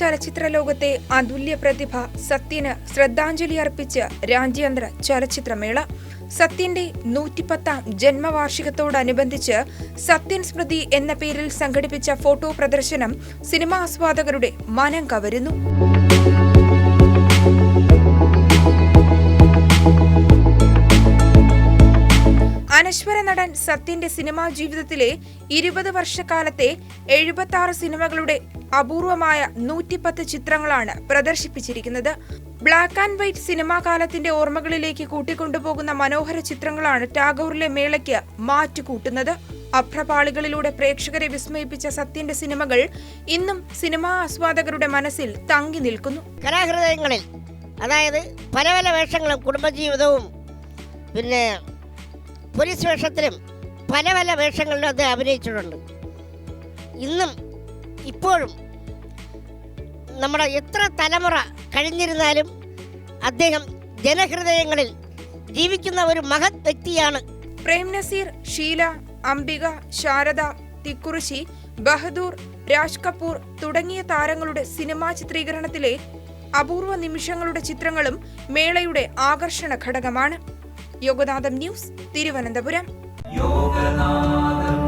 കാലത്തെ അതുല്യ പ്രതിഭ സത്യന് ശ്രദ്ധാഞ്ജലി അർപ്പിച്ച് രാജ്യാന്തര ചലച്ചിത്രമേള. സത്യന്റെ നൂറ്റിപ്പത്താം ജന്മവാർഷികത്തോടനുബന്ധിച്ച് സത്യൻ സ്മൃതി എന്ന പേരിൽ സംഘടിപ്പിച്ച ഫോട്ടോ പ്രദർശനം സിനിമാ ആസ്വാദകരുടെ മനം കവരുന്നു. അനശ്വര നടൻ സത്യന്റെ സിനിമാ ജീവിതത്തിലെ ഇരുപത് വർഷക്കാലത്തെ എഴുപത്തി ആറ് സിനിമകളുടെ അപൂർവമായ നൂറ്റിപ്പത്ത് ചിത്രങ്ങളാണ് പ്രദർശിപ്പിച്ചിരിക്കുന്നത്. ബ്ലാക്ക് ആൻഡ് വൈറ്റ് സിനിമാ കാലത്തിന്റെ ഓർമ്മകളിലേക്ക് കൂട്ടിക്കൊണ്ടുപോകുന്ന മനോഹര ചിത്രങ്ങളാണ് ടാഗോറിലെ മേളയ്ക്ക് മാറ്റുകൂട്ടുന്നത്. അഭ്രപാളികളിലൂടെ പ്രേക്ഷകരെ വിസ്മയിപ്പിച്ച സത്യന്റെ സിനിമകൾ ഇന്നും സിനിമാ ആസ്വാദകരുടെ മനസ്സിൽ തങ്ങി നിൽക്കുന്നു. കലാഹൃദയങ്ങളിൽ അതായത് പല പല വേഷങ്ങളും കുടുംബജീവിതവും പിന്നെ പോലീസ് വേഷത്തിലും പല പല വേഷങ്ങളിലും അദ്ദേഹം അഭിനയിച്ചിട്ടുണ്ട്. ഇന്നും ഇപ്പോഴും നമ്മുടെ എത്ര തലമുറ കഴിഞ്ഞിരുന്നാലും അദ്ദേഹം ജനഹൃദയങ്ങളിൽ ജീവിക്കുന്ന ഒരു മഹത് വ്യക്തിയാണ്. പ്രേം നസീർ ഷീല അംബിക ശാരദ തിക്കുറിശി ബഹദൂർ രാജ് കപൂർ തുടങ്ങിയ താരങ്ങളുടെ സിനിമാ ചിത്രീകരണത്തിലെ അപൂർവ നിമിഷങ്ങളുടെ ചിത്രങ്ങളും മേളയുടെ ആകർഷണ ഘടകമാണ്. യോഗനാഥം ന്യൂസ് തിരുവനന്തപുരം. യോഗനാഥം